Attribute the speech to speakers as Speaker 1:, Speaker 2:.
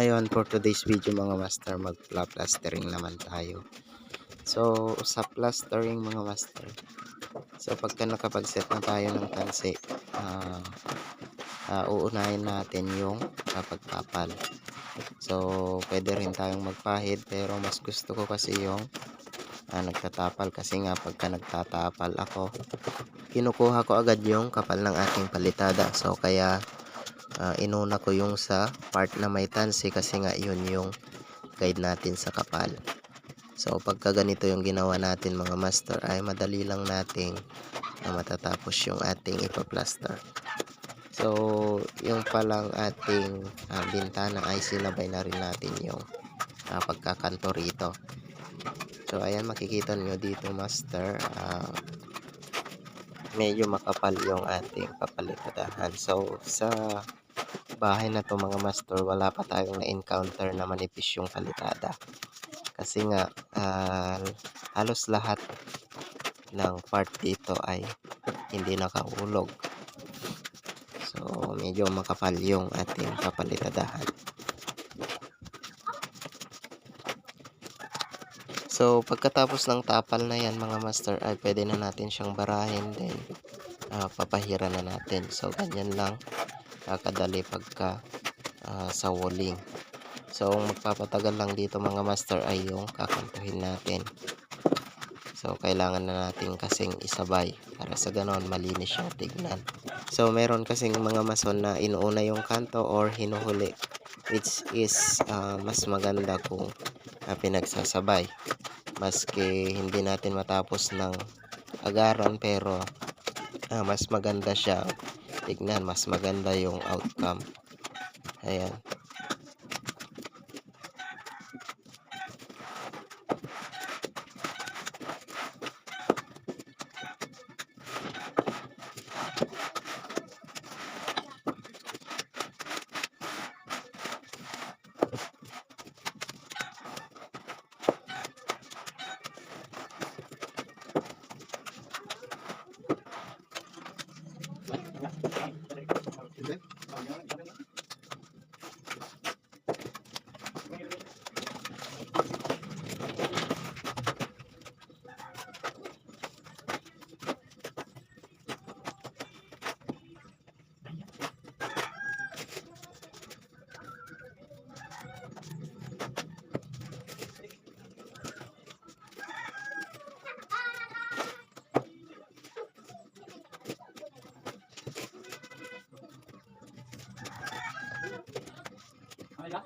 Speaker 1: Ayun, for today's video mga master, mag-plastering naman tayo. So, sa plastering mga master, so pagka nakapag-set na tayo ng tansi, ah ah, uunahin natin yung kapagtapal. So, pwede rin tayong magpahid, pero mas gusto ko kasi yung ah, nagtatapal. Kasi nga, pagka nagtatapal ako, kinukuha ko agad yung kapal ng aking palitada. So, kaya ah, inuna ko yung sa part na may tansi kasi nga yun yung guide natin sa kapal. So pagka ganito yung ginawa natin mga master ay madali lang nating na matatapos yung ating ipa-plaster. So yung palang ating ah, bintana ay sinabay na rin natin yung ah, pagkakanto rito. So ayan makikita nyo dito master ah, medyo makapal yung ating papalitadahan. So sa bahay na to mga master wala pa tayong na-encounter na manipis yung palitada kasi nga ah, halos lahat ng part dito ay hindi nakahulog. So medyo makapal yung ating papalitadahan so pagkatapos ng tapal na yan mga master ay pwede na natin siyang barahin then ah, papahiran na natin. So ganyan lang kakadali pagka ah, sa walling so ang magpapatagal lang dito mga master ay yung kakantuhin natin. So kailangan na natin kasing isabay para sa ganon malinis yung tignan. So meron kasing mga mason na inuuna yung kanto or hinuhuli which is ah, mas maganda kung ah, pinagsasabay. Maski hindi natin matapos ng agaran pero ah, mas maganda siya tignan mas maganda yung outcome. Ayan な。